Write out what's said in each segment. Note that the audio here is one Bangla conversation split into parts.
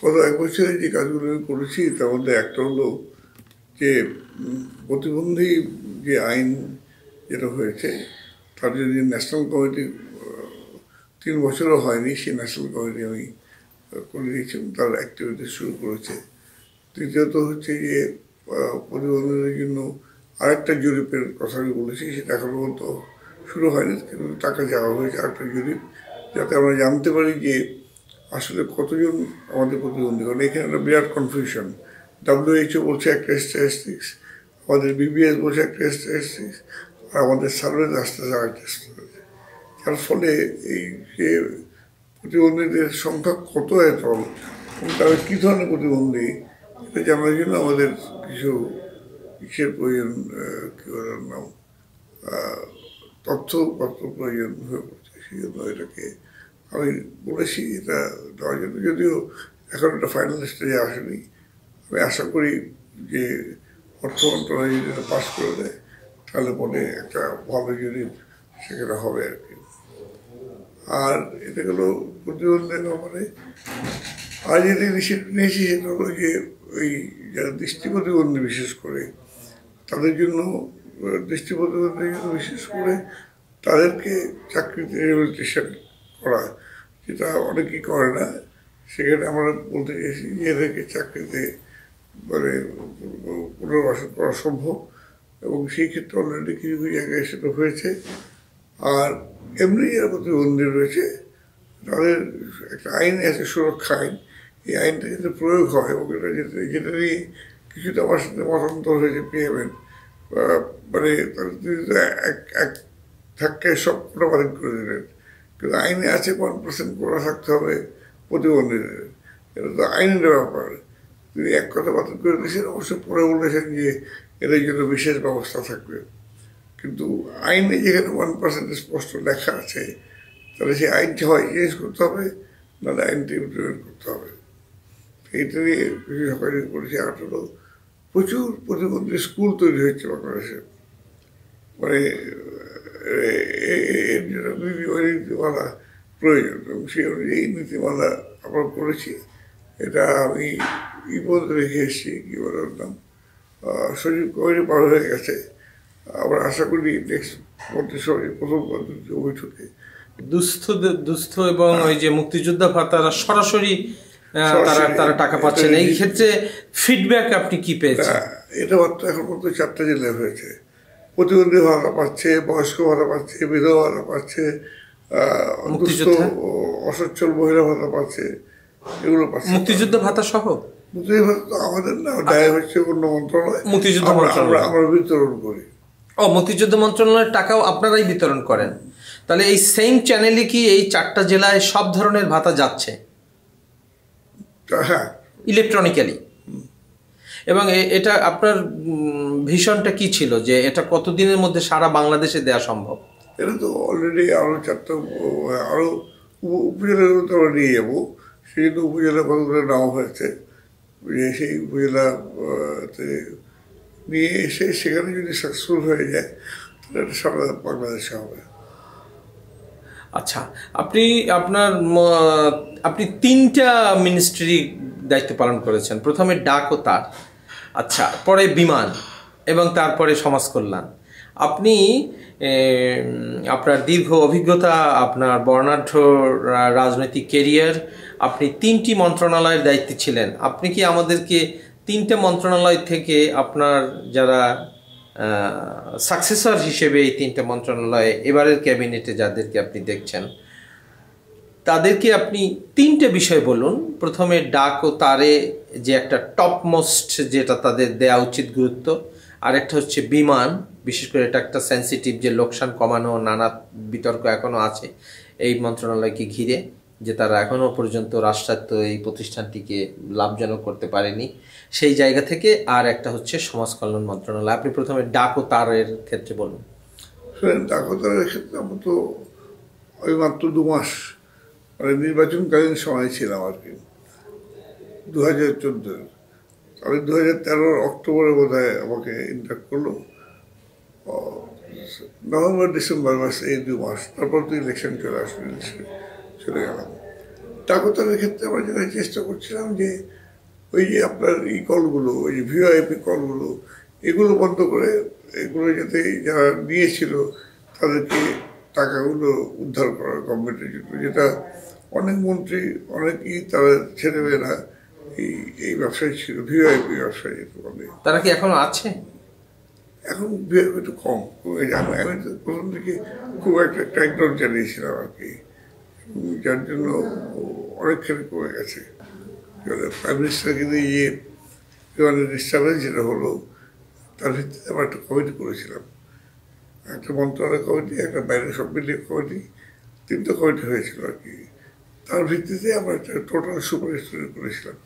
গত এক বছরে যে কাজগুলো আমি করেছি, তার মধ্যে একটা হলো যে প্রতিবন্ধী যে আইন যেটা হয়েছে, তার যদি ন্যাশনাল কমিটি তিন বছরও হয়নি, সেই ন্যাশনাল কমিটি আমি করে দিয়েছিলাম তার অ্যাক্টিভিটি শুরু করেছে। তৃতীয়ত হচ্ছে যে প্রতিবন্ধীদের জন্য আরেকটা জরিপের কথা আমি বলেছি, সেটা এখনও পর্যন্ত শুরু হয়নি, কিন্তু টাকা যাওয়া হয়েছে আরেকটা জরিপ, যাতে আমরা জানতে পারি যে আসলে কতজন আমাদের প্রতিবন্ধী কারণ এখানে একটা বিরাট কনফিউশন ডাব্লিউএইচও বলছে একটা স্ট্যাটিস্টিক্স আমাদের বিবিএস বলছে একটা স্ট্যাটিস্টিক্স আর আমাদের সার্ভে আসতেছে আরেকটা। যার ফলে এই যে প্রতিবন্ধীদের সংখ্যা কত এত এবং তারা কী ধরনের প্রতিবন্ধী এটা জানার জন্য আমাদের কিছু কিসের প্রয়োজন কী বলার নাম? তথ্যপত্র প্রয়োজন হয়ে পড়ছে, সেই জন্য এটাকে আমি বলেছি এটা দেওয়ার জন্য, যদিও এখন একটা ফাইনাল স্টেজে আসেনি আমি আশা করি যে অর্থ মন্ত্রণালয় যদি এটা পাস করে দেয়, তাহলে পরে একটা ভালো জরিপ সেখানে হবে আর কি। আর এটা গেলো প্রতিবন্ধের ব্যাপারে আর যেটা নিষেধ নিয়েছি সেটা হলো যে ওই যারা দৃষ্টি প্রতিবন্ধী বিশেষ করে, তাদের জন্য, দৃষ্টি প্রতিবন্ধী বিশেষ করে তাদেরকে চাকরিতে রেভেলিটেশন করা যেটা অনেকেই করে না। সেখানে আমরা বলতে চাইছি এদেরকে চাকরিতে মানে পুনর্বাসন করা সম্ভব। এবং সেই ক্ষেত্রে অলরেডি কিছু কিছু জায়গায় সেটা হয়েছে। আর এমনি যারা প্রতিবন্ধী রয়েছে। তাদের একটা আইন আছে, সুরক্ষা আইন। এই আইনটা যাতে প্রয়োগ হয় এবং এটা যেটা যেটা নিয়ে কিছুটা আমার সাথে মতান্তর হয়েছে পিএমের মানে এক এক ধাক্কায় সব কটা বাতিল করে দিলেন। কিন্তু আইনে আছে ওয়ান পার্সেন্ট করা থাকতে হবে, প্রতিবন্ধীদের। এটা তো আইনের ব্যাপার। তিনি এক কথা বাতিল করে দিয়েছেন, অবশ্য পরে বলেছেন যে এদের জন্য বিশেষ ব্যবস্থা থাকবে। কিন্তু আইনে যেখানে ওয়ান পার্সেন্ট স্পষ্ট লেখা আছে, তাহলে সেই আইনটি হয় চেঞ্জ করতে হবে, নাহলে আইনটি ইমপ্লিমেন্ট করতে হবে। এইটা নিয়ে সরকারি করেছে আর হলো প্রচুর প্রতিবন্ধী স্কুল তৈরি হচ্ছে বাংলাদেশে। মানে এর জন্য নীতি ওই নীতিমালা প্রয়োজন এবং সেই অনুযায়ী নীতিমালা আমরা করেছি। এটা আমি ই পর্যন্ত রেখে এসেছি কি বলে ওর নাম? সচিব কমিটি পার হয়ে গেছে। আমরা আশা করি নেক্সট মন্ত্রিসভায় প্রথম পদ্ধতি বৈঠকে। দুস্থ দুস্থ এবং ওই যে মুক্তিযোদ্ধা ভাতারা সরাসরি তারা তারা টাকা পাচ্ছেন। এই ক্ষেত্রে ফিডব্যাক আপনি কি পেয়েছেন? এটা মাত্র এখন পর্যন্ত চারটা জেলায় হয়েছে। প্রতিবন্ধী ভাতা পাচ্ছে বয়স্ক ভাতা পাচ্ছে বিধবা ভাতা পাচ্ছে অসচ্ছল মহিলা ভাতা পাচ্ছে এগুলো পাচ্ছে মুক্তিযুদ্ধ ভাতা সহ? মুক্তিযোদ্ধা ভাতা আমাদের না দেয় হচ্ছে অন্য মন্ত্রণালয়। মুক্তিযুদ্ধ মন্ত্রণালয়। আমরা বিতরণ করি। ও মুক্তিযুদ্ধ মন্ত্রণালয়ের টাকাও আপনারাই বিতরণ করেন। তাহলে এই সেম চ্যানেলে কি এই চারটা জেলায় সব ধরনের ভাতা যাচ্ছে? হ্যাঁ। ইলেকট্রনিক্যালি এবং এটা আপনার ভিশনটা কি ছিল যে এটা কতদিনের মধ্যে সারা বাংলাদেশে দেওয়া সম্ভব? এটা তো অলরেডি আরও চারটা আরও উপজেলাগুলো তো আমরা নিয়ে যাব। সেই জন্য উপজেলা কতগুলো নেওয়া হয়েছে। যে সেই উপজেলা নিয়ে এসে সেখানে যদি সাকসেসফুল হয়ে যায় তাহলে এটা সারা বাংলাদেশে হবে। আচ্ছা আপনি আপনার আপনি তিনটা মিনিস্ট্রি দায়িত্ব পালন করেছেন। প্রথমে ডাক ও তার। আচ্ছা পরে বিমান এবং তারপরে সমাজ কল্যাণ আপনি আপনার দীর্ঘ অভিজ্ঞতা, আপনার বর্ণাঢ্য রাজনৈতিক কেরিয়ার আপনি তিনটি মন্ত্রণালয়ের দায়িত্বে ছিলেন। আপনি কি আমাদেরকে তিনটে মন্ত্রণালয় থেকে আপনার যারা সাকসেসর হিসেবে এই তিনটে মন্ত্রণালয়ে, এবারের ক্যাবিনেটে যাদেরকে আপনি দেখছেন তাদেরকে আপনি তিনটে বিষয় বলুন। প্রথমে ডাক ও তারে যে একটা টপ মোস্ট যেটা তাদের দেয়া উচিত গুরুত্ব। আরেকটা হচ্ছে বিমান। বিশেষ করে এটা একটা সেন্সিটিভ যে লোকসান কমানো, নানা বিতর্ক এখনও আছে এই মন্ত্রণালয়কে ঘিরে, যে তারা এখনও পর্যন্ত রাষ্ট্রায়ত্ত এই প্রতিষ্ঠানটিকে লাভজনক করতে পারেনি। সেই জায়গা থেকে আর একটা হচ্ছে সমাজ কল্যাণ মন্ত্রণালয়। আপনি প্রথমে ডাক ও তারের ক্ষেত্রে বলুন। শুনেন ডাকতারের ক্ষেত্রে আমরা তো ওই মাত্র দু মাস মানে নির্বাচনকালীন সময় ছিলাম আর কি। দু হাজার চোদ্দোর। আমি দু হাজার তেরোর অক্টোবরে বোধ হয় আমাকে ইন্টাক্ট করল। নভেম্বর, ডিসেম্বর মাস, এই দু মাস। তারপর তো ইলেকশন চলে আসলো চলে গেলাম। ডাকতারের ক্ষেত্রে আমরা যেটা চেষ্টা করছিলাম যে ওই যে আপনার এই কলগুলো, ওই যে ভিওআইপি কলগুলো, এগুলো বন্ধ করে, এগুলো যাতে যারা নিয়েছিল তাদেরকে টাকাগুলো উদ্ধার করা গভর্নমেন্টের জন্য যেটা অনেক মন্ত্রী অনেকেই তারা ছেলেমেয়েরা এই এই ব্যবসায় ছিল ভিওআইপি ব্যবসায় যেতে বলে তারা কি এখনও আছে? এখন একটু কম আমি আমি তো প্রথম থেকে খুব একটা ট্যাকডাউন চালিয়েছিলাম আর কি। যার জন্য অনেকখানি কমে গেছে। প্রাইম মিনিস্টারকে দিয়ে যে ডিস্টার্বেন্স যেটা হলো তার ভিত্তিতে আমরা একটা কমিটি করেছিলাম। একটা মন্ত্রণালয় কমিটি, একটা বাইরের সব মিলিয়ে কমিটি, তিনটা কমিটি হয়েছিল আর কি। তার ভিত্তিতে আমরা একটা টোটাল সুপারিশ তৈরি করেছিলাম।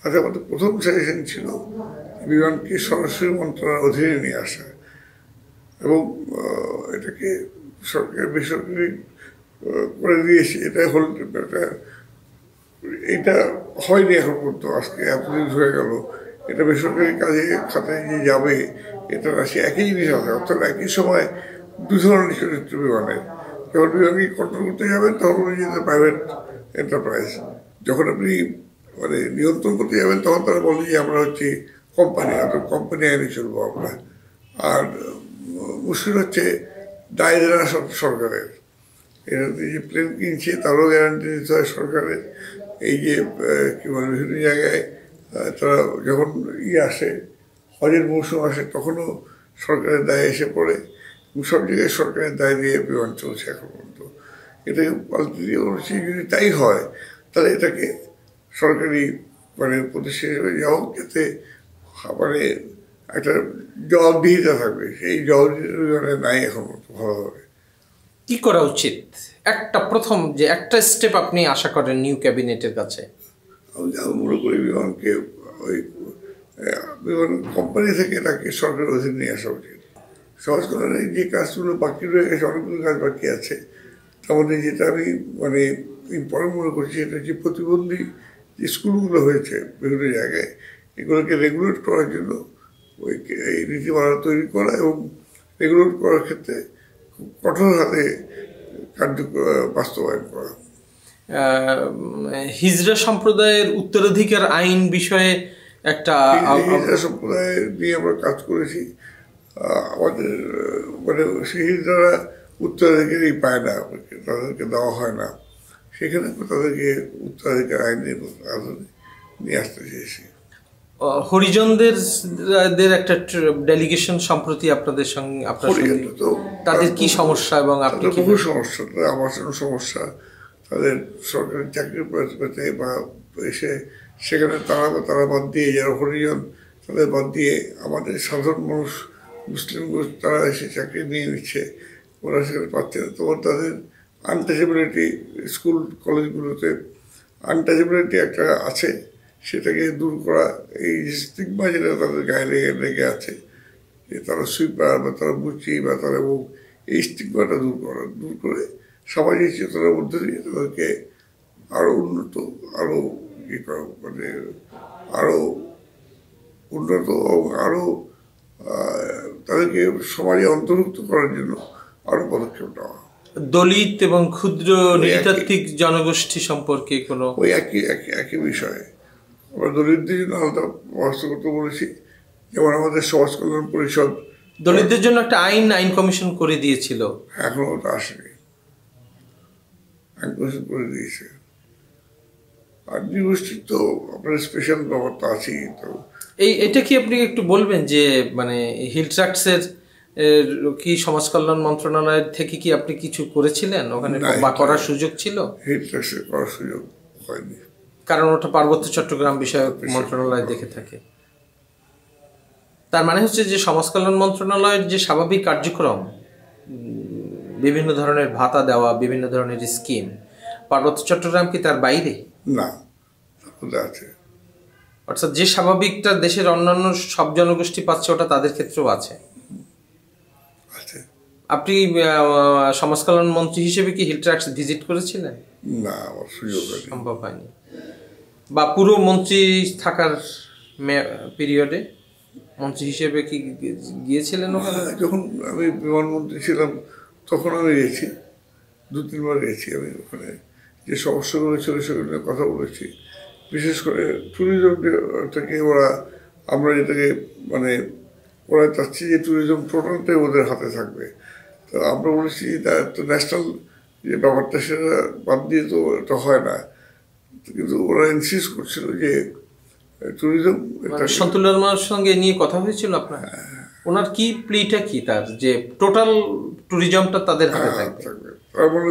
তাতে আমাদের প্রথম সাজেশন ছিল বিমানকে সরাসরি মন্ত্রণালয়ের অধীনে নিয়ে আসা এবং এটাকে সরকার বেসরকারি করে দিয়েছে। এটা হল এটা এটা হয়নি এখন পর্যন্ত। আজকে এতদিন হয়ে গেল। এটা বেসরকারি কাজে খাতে যে যাবে। এটা রাশি একই জিনিস আছে অর্থাৎ একই সময় দু ধরনের চরিত্র বিমানের। যখন বিমানকে কন্ট্রোল করতে যাবেন, তখন উনি যেতে প্রাইভেট এন্টারপ্রাইজ যখন আপনি মানে নিয়ন্ত্রণ করতে যাবেন, তখন তারা বলে যে আমরা হচ্ছে কোম্পানি অর্থাৎ কোম্পানি আইনে চলবো আমরা। আর মুশকিল হচ্ছে দায় সব সরকারের। এটা যে প্লেন কিনছে, তারও গ্যারান্টি দিতে হয় সরকারের। এই যে কি বলে, বিভিন্ন জায়গায় তারা যখন ইয়ে আসে হজের মৌসুম আসে তখনও সরকারের দায় এসে পড়ে। এবং সব জায়গায় সরকারের দায় দিয়ে বিমান চলছে এখন পর্যন্ত। এটাকে পাল্টে দিয়ে যদি তাই হয় তাহলে এটাকে সরকারি মানে প্রতিষ্ঠান হিসেবে যাও যাতে মানে একটা জবাবদিহিতা থাকবে। সেই জবাবদিহিতা নাই এখন পর্যন্ত ভালোভাবে। কি করা উচিত? একটা প্রথম যে একটা স্টেপ আপনি আশা করেন নিউ ক্যাবিনেটের কাছে? আমি আমি মনে করি বিমানকে ওই বিমান কোম্পানি থেকে তাকে সরকারের অধীনে নিয়ে আসা উচিত। কথা নেই যে কাজগুলো বাকি রয়ে গেছে, অনেকগুলো কাজ বাকি আছে। তার মধ্যে যেটা আমি মানে ইম্পর্টেন্ট মনে করছি সেটা হচ্ছে প্রতিবন্ধী যে স্কুলগুলো হয়েছে বিভিন্ন জায়গায়, এগুলোকে রেগুলেট করার জন্য ওই এই নীতিমালা তৈরি করা এবং রেগুলেট করার ক্ষেত্রে কঠোর হাতে কার্য বাস্তবায়ন করা। হিজড়া সম্প্রদায়ের উত্তরাধিকার আইন বিষয়ে একটা সম্প্রদায় নিয়ে আমরা কাজ করেছি আমাদের মানে সেই যারা উত্তরাধিকারই পায় না তাদেরকে দেওয়া হয় না সেখানে তাদেরকে উত্তরাধিকার আইনের নিয়ে আসতে চেয়েছি। হরিজনদের একটা ডেলিগেশন সম্প্রতি আপনাদের সঙ্গে আপনার তাদের কি সমস্যা এবং আপনি তাদের কি বহু সমস্যা আবাসন সমস্যা তাদের সরকারি চাকরি পেতে বা এসে সেখানে তারা তারা বাদ দিয়ে যারা হরিজন, তাদের বাদ দিয়ে আমাদের সাধারণ মানুষ, মুসলিম তারা এসে চাকরি নিয়ে নিচ্ছে। ওরা সেখানে পাচ্ছে না। তখন তাদের আনটাচেবিলিটি স্কুল কলেজগুলোতে আনটাচেবিলিটি একটা আছে। সেটাকে দূর করা, এই স্টিগমা যেটা তাদের গায়ে লেগে লেগে আছে, যে তারা সুইপার বা তারা বুচি বা তারা মুখ এই স্টিগমাটা দূর করা, দূর করে সামাজিক চেতনার মধ্যে দিয়ে তাদেরকে আরও উন্নত, আরও ই করা মানে আরও উন্নত এবং আরও তাদেরকে সমাজে অন্তর্ভুক্ত করার জন্য আরও পদক্ষেপ নেওয়া দলিত এবং ক্ষুদ্র নৃতাত্ত্বিক জনগোষ্ঠী সম্পর্কে কোনো ওই একই একই একই বিষয়ে। আমরা দরিদ্রদের জন্য আলাদা ব্যবস্থা করতে বলেছি। যেমন আমাদের সমাজ কল্যাণ পরিষদ দলিতদের জন্য একটা আইন আইন কমিশন করে দিয়েছিল। এখনও ওটা আসেনি। আইন কমিশন করে দিয়েছে। আর নিগোষ্ঠীর তো আপনার স্পেশাল ব্যাপারটা আছেই তো। এই এটা কি আপনি একটু বলবেন যে মানে হিল ট্রাক্টসের কি সমাজ কল্যাণ মন্ত্রণালয়ের থেকে কি আপনি কিছু করেছিলেন? ওখানে বা করার সুযোগ ছিল? ট্যাক্সে করার সুযোগ হয়নি। কারণ ওটা পার্বত্য চট্টগ্রাম বিষয়ক মন্ত্রণালয় দেখে থাকে। তার মানে হচ্ছে যে সমাজ কল্যাণ মন্ত্রণালয়ের যে স্বাভাবিক কার্যক্রম বিভিন্ন ধরনের ভাতা দেওয়া বিভিন্ন ধরনের স্কিম পার্বত্য চট্টগ্রাম কি তার বাইরে? না আছে। অর্থাৎ যে স্বাভাবিকটা দেশের অন্যান্য সব জনগোষ্ঠী পাচ্ছে ওটা তাদের ক্ষেত্রেও আছে। আছে। আপনি আহ, সমাজ কল্যাণ মন্ত্রী হিসেবে কি হিল ট্রাক্স ভিজিট করেছিলেন? না সম্ভব হয়নি। বা পুরো মন্ত্রী থাকার পিরিয়ডে মন্ত্রী হিসেবে কি গিয়েছিলেন ওখানে? যখন আমি বিমানমন্ত্রী ছিলাম তখন আমি গেছি। দু তিনবার গেছি আমি ওখানে। যে সমস্যাগুলো ছিল সেগুলো নিয়ে কথা বলেছি। বিশেষ করে ট্যুরিজম থেকে ওরা আমরা যেটাকে মানে ওরা চাচ্ছি যে ট্যুরিজম টোটালটাই ওদের হাতে থাকবে। তো আমরা বলেছি তো ন্যাশনাল যে ব্যাপারটা সেটা বাদ দিয়ে তো এটা হয় না। কিন্তু ওরা ইনসিস্ট করছিল যে ট্যুরিজম মানে সন্তুলার সঙ্গে নিয়ে কথা হয়েছিল আপনার? ওনার কি প্লিটা কি তার? যে টোটাল ট্যুরিজমটা তাদের হাতে থাকবে। থাকবে।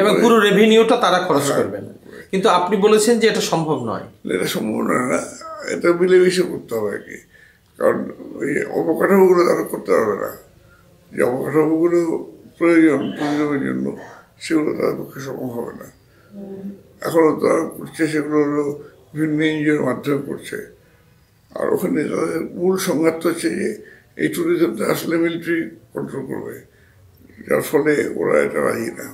এবং পুরো রেভিনিউটা তারা খরচ করবেন কিন্তু আপনি বলেছেন যে এটা সম্ভব নয়। এটা সম্ভব নয় না এটা মিলেমিশে করতে হবে আর কি। কারণ ওই অবকাঠামোগুলো তারা করতে পারবে না। যে অবকাঠামোগুলো প্রয়োজন টুরিজমের জন্য সেগুলো তাদের পক্ষে সম্ভব হবে না। এখনও তারা করছে সেগুলো হলো বিভিন্ন এনজিওর মাধ্যমে করছে। আর ওখানে তাদের মূল সংঘাত হচ্ছে যে এই ট্যুরিজমটা আসলে মিলিটারি কন্ট্রোল করবে। যার ফলে ওরা এটা রাজি না